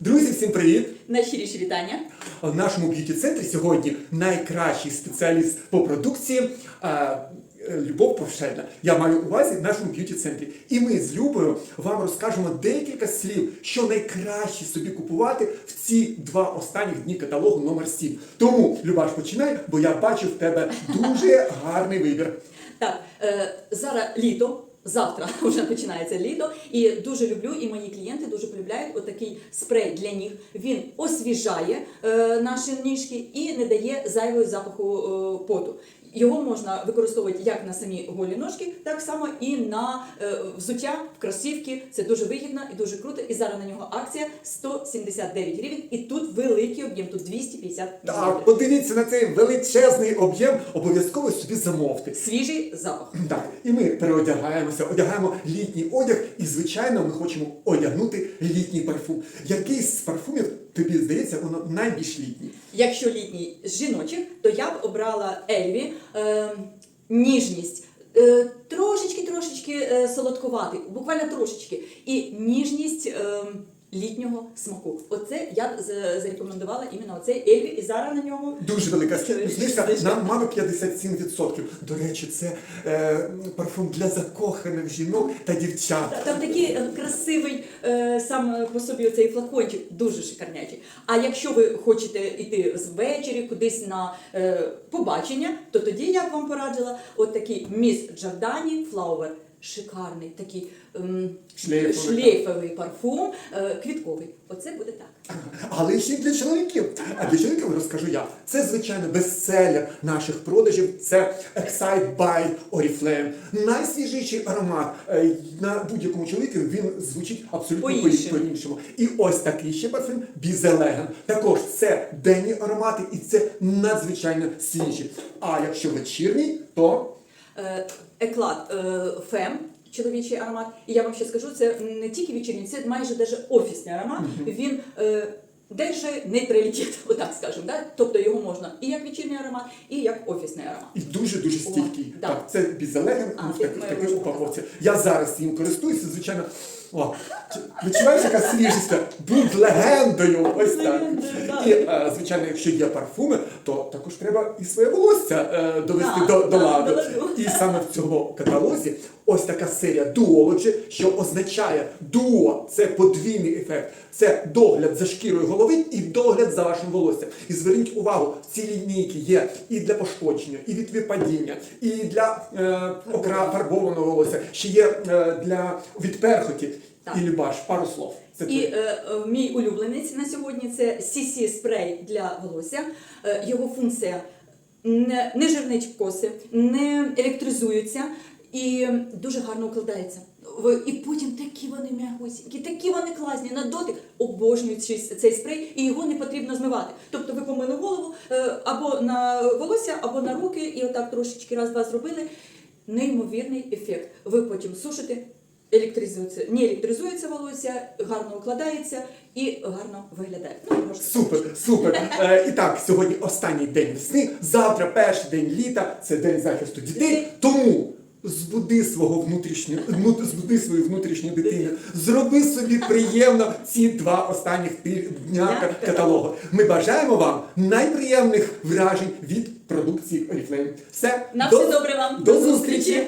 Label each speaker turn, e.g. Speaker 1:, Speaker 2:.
Speaker 1: Друзі, всім привіт!
Speaker 2: Найщиріші вітання.
Speaker 1: В нашому б'юті-центрі сьогодні найкращий спеціаліст по продукції а, Любов Повшельна. Я маю увазі в нашому б'юті-центрі. І ми з Любою вам розкажемо декілька слів, що найкраще собі купувати в ці два останніх дні каталогу номер 7. Тому, Любаш, починай, бо я бачу в тебе дуже гарний вибір.
Speaker 2: Так, е, зараз літо. Завтра вже починається літо, і дуже люблю, і мої клієнти дуже полюбляють отакий спрей для ніг. Він освіжає е, наші ніжки і не дає зайвого запаху е, поту. Його можна використовувати як на самі голі ножки, так само і на е, взуття, в кросівки. Це дуже вигідно і дуже круто. І зараз на нього акція 179 гривень. І тут великий об'єм, тут 250 мл.
Speaker 1: Так, подивіться на цей величезний об'єм, обов'язково собі замовте.
Speaker 2: Свіжий запах.
Speaker 1: Так, і ми переодягаємося, одягаємо літній одяг, і звичайно, ми хочемо одягнути літній парфум. Який з парфумів тобі здається, воно найбільш літній?
Speaker 2: Якщо літній жіночих, то я б обрала Ельві е, ніжність. Е, трошечки, трошечки е, солодкуватий, буквально трошечки. І ніжність е, літнього смаку. Оце я б зарекомендувала іменно оцей Ельві, і зараз на нього
Speaker 1: Дуже велика
Speaker 2: Знижка.
Speaker 1: знижка на мабуть 57%. До речі, це е, парфум для закоханих жінок та дівчат.
Speaker 2: Там такий е, красивий е, сам е, по собі оцей флакончик, дуже шикарнячий. А якщо ви хочете йти ввечері кудись на е, побачення, то тоді я б вам порадила от такий міс Джордані Флауер. Шикарний такий ем,
Speaker 1: Шлейфовий,
Speaker 2: шлейфовий парфум, е, квітковий. Оце буде так.
Speaker 1: Але ще й для чоловіків. А для чоловіків розкажу я. Це звичайно бестселер наших продажів. Це Excite by Oriflame. Найсвіжіший аромат Е, на будь-якому чоловіку він звучить абсолютно по-
Speaker 2: По-іншому.
Speaker 1: по-іншому. І ось такий ще парфюм Бізелеген. Також це денні аромати, і це надзвичайно свіжі. А якщо вечірній, то
Speaker 2: Еклад е, Фем. Чоловічий аромат, і я вам ще скажу, це не тільки вечірній, це майже даже офісний аромат. Він е, держи нейтралітет, отак скажемо. Да? Тобто його можна і як вечірній аромат, і як офісний аромат.
Speaker 1: І дуже дуже стійкий.
Speaker 2: да.
Speaker 1: Так, це бізелеген в такій, упаковці. Я зараз їм користуюся, звичайно. О, чи- відчуваєш, яка свіжість? Будь легендою. Ось так. І, е, звичайно, якщо є парфуми, то також треба і своє волосся е, довести
Speaker 2: Так,
Speaker 1: до, до
Speaker 2: так,
Speaker 1: ладу. І саме в цьому каталозі ось така серія Duology, що означає дуо це подвійний ефект. Це догляд за шкірою голови і догляд за вашим волоссям. І зверніть увагу, в цій лінійки є і для пошкодження, і від випадіння, і для е, окра фарбованого волосся, ще є е, для від перхоті.
Speaker 2: Так.
Speaker 1: І Любаш, пару слов. Це
Speaker 2: І е, е, мій улюбленець на сьогодні це CC спрей для волосся. Е, його функція не, не жирнить коси, не електризується і дуже гарно укладається. І потім такі вони м'ягусінькі, такі вони класні на дотик. Обожнюють цей- спрей, і його не потрібно змивати. Тобто ви помили голову е, або на волосся, або на руки, і отак трошечки раз-два зробили. Неймовірний ефект. Ви потім сушите, електризується, не електризується волосся, гарно укладається і гарно виглядає. Ну, можна
Speaker 1: Супер, супер. Е, і так, сьогодні останній день весни, завтра перший день літа, це день захисту дітей.
Speaker 2: Дітей.
Speaker 1: Тому збуди свого внутрішнього, вну- збуди свою внутрішню дитину. Зроби собі приємно ці два останніх ти- дня
Speaker 2: Дня
Speaker 1: ка- каталогу. Ми бажаємо вам найприємних вражень від продукції Oriflame. Все,
Speaker 2: На
Speaker 1: до-
Speaker 2: все добре вам.
Speaker 1: До зустрічі!